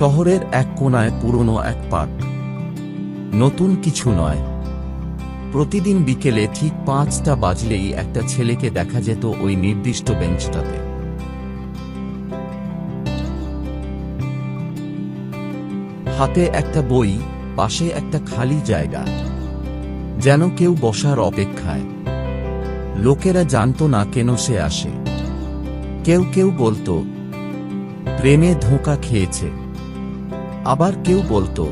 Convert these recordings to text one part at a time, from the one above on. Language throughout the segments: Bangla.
শহরের এক কোনায় পুরনো এক পার্ক। নতুন কিছু নয়। প্রতিদিন বিকেলে ঠিক পাঁচটা বাজলেই একটা ছেলেকে দেখা যেত ওই নির্দিষ্ট বেঞ্চটাতে। হাতে একটা বই, পাশে একটা খালি জায়গা। যেন কেউ বসার অপেক্ষায়। লোকেরা জানতো না কেন সে আসে। কেউ কেউ বলতো, প্রেমে ধোঁকা খেয়েছে। আবার কেউ বলতো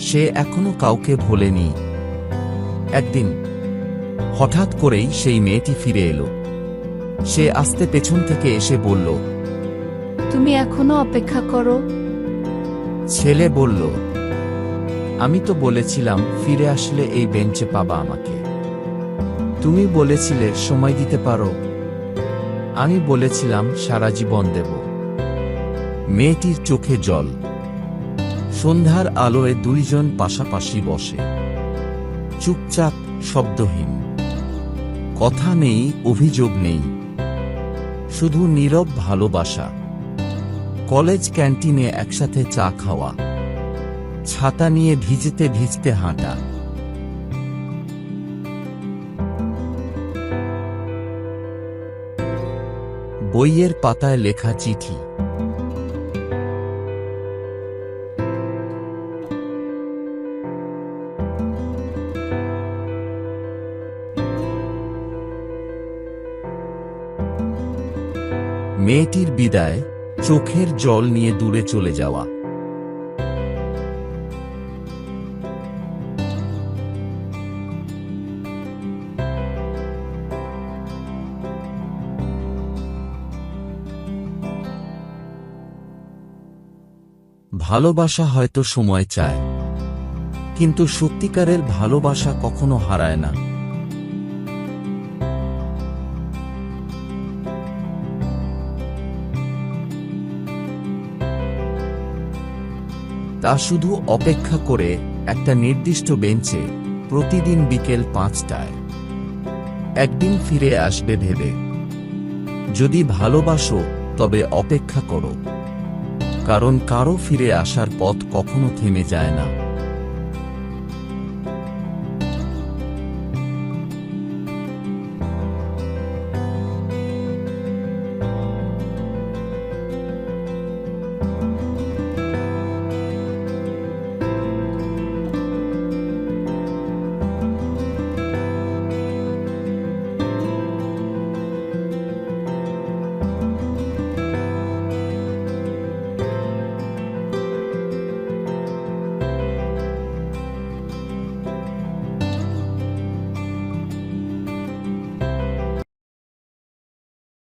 সে এখনও কাউকে ভোলেনি। একদিন হঠাৎ করেই সেই মেয়েটি ফিরে এলো। সে আস্তে পেছন থেকে এসে বলল তুমি এখনও অপেক্ষা করো। ছেলে বলল আমি তো বলেছিলাম ফিরে আসলে এই বেঞ্চে পাবা আমাকে। তুমি বলেছিলে সময় দিতে পারো। আমি বলেছিলাম সারা জীবন দেব। মেয়েটির চোখে জল। সন্ধ্যার আলোয় দুইজন পাশাপাশি বসে। চুপচাপ শব্দহীন। কথা নেই, অভিযোগ নেই। শুধু নীরব ভালোবাসা। কলেজ ক্যান্টিনে একসাথে চা খাওয়া। ছাতা নিয়ে ভিজতে ভিজতে হাঁটা। বইয়ের পাতায় লেখা চিঠি। মেয়েটির বিদায় চোখের জল নিয়ে দূরে চলে যাওয়া। ভালোবাসা হয়তো সময় চায়, কিন্তু সত্যিকারের ভালোবাসা কখনো হারায় না। তা শুধু অপেক্ষা করে একটা নির্দিষ্ট বেঞ্চে প্রতিদিন বিকেল পাঁচটায়। একদিন ফিরে আসবে ভেবে। যদি ভালোবাসো, তবে অপেক্ষা করো। কারণ কারও ফিরে আসার পথ কখনো থেমে যায় না।